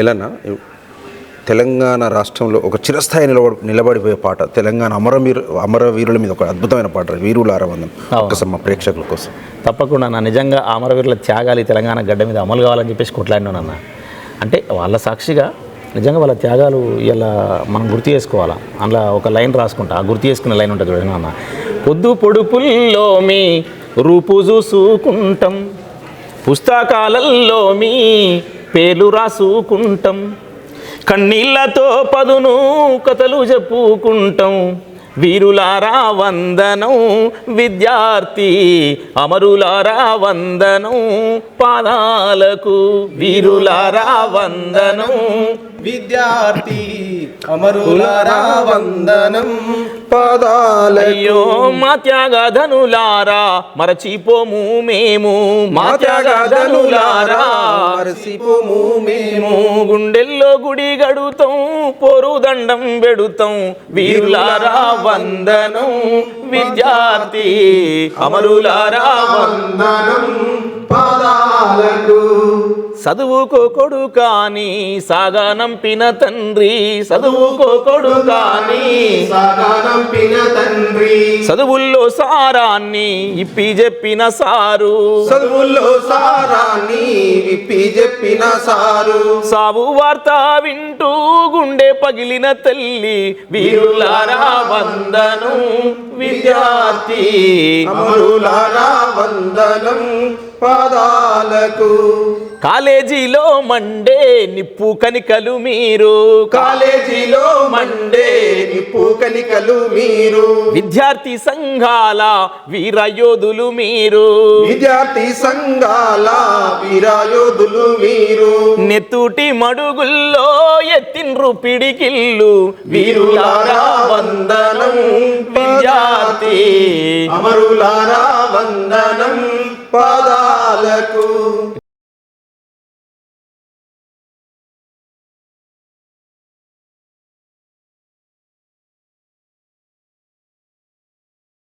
ఎలానా? తెలంగాణ రాష్ట్రంలో ఒక చిరస్థాయి నిలబడి నిలబడిపోయే పాట తెలంగాణ అమరవీరు అమరవీరుల మీద ఒక అద్భుతమైన పాట వీరుల ఆరవందం ఒక్కసారి మా ప్రేక్షకుల కోసం. తప్పకుండా నా నిజంగా అమరవీరుల త్యాగాలు తెలంగాణ గడ్డ మీద అమలు కావాలని చెప్పేసి కొట్లాడినానన్న అంటే వాళ్ళ సాక్షిగా నిజంగా వాళ్ళ త్యాగాలు ఇలా మనం గుర్తు చేసుకోవాలా? అందులో ఒక లైన్ రాసుకుంటా. ఆ గుర్తు చేసుకునే లైన్ ఉంటుంది చూడండి అన్న పొద్దు పొడుపుల్లో మీ రూపు చూసుకుంటాం పుస్తకాలల్లో మీ పేర్లు రాసుకుంటాం కన్నీళ్ళతో పదును కథలు చెప్పుకుంటాం. వీరులారా వందనం విద్యార్థి అమరులారా వందనం పాదాలకు వీరులారా వందనం. విద్యార్థి అమరులారా వందనం. పాదాల అయ్యో మా త్యాగధనులారా మరచిపోము మేము. మా త్యాగధనులారా మరసిపోము మేము మేము. గుండెల్లో గుడి గడుతాం పోరు దండం పెడుతాం. వీరులారా వందనం. విద్యార్థి అమరులారా వందనం. చదువుకో కొడుకాని సాగనంపిన తండ్రి. చదువుకో కొడుకాని సాగనంపిన తండ్రి. చదువుల్లో సారాన్ని ఇప్పి చెప్పిన సారు. చదువుల్లో సారాన్ని విప్పి చెప్పిన సారు. సావు వార్త వింటూ గుండె పగిలిన తల్లి. వీరులారా వందనం విద్యార్థి. అమరులారా వందనం పాదాలకు. కాలేజీలో మండే నిప్పు కనికలు మీరు. కాలేజీలో మండే నిప్పు కనికలు మీరు. విద్యార్థి సంఘాల వీరయోధులు మీరు. విద్యార్థి సంఘాల వీరాయోధులు మీరు. నెత్తుటి మడుగుల్లో ఎత్తిన్రు పిడికిల్లు వీరులారా వందనం విద్యార్థి. అమరులారా వందనం పాదాలకు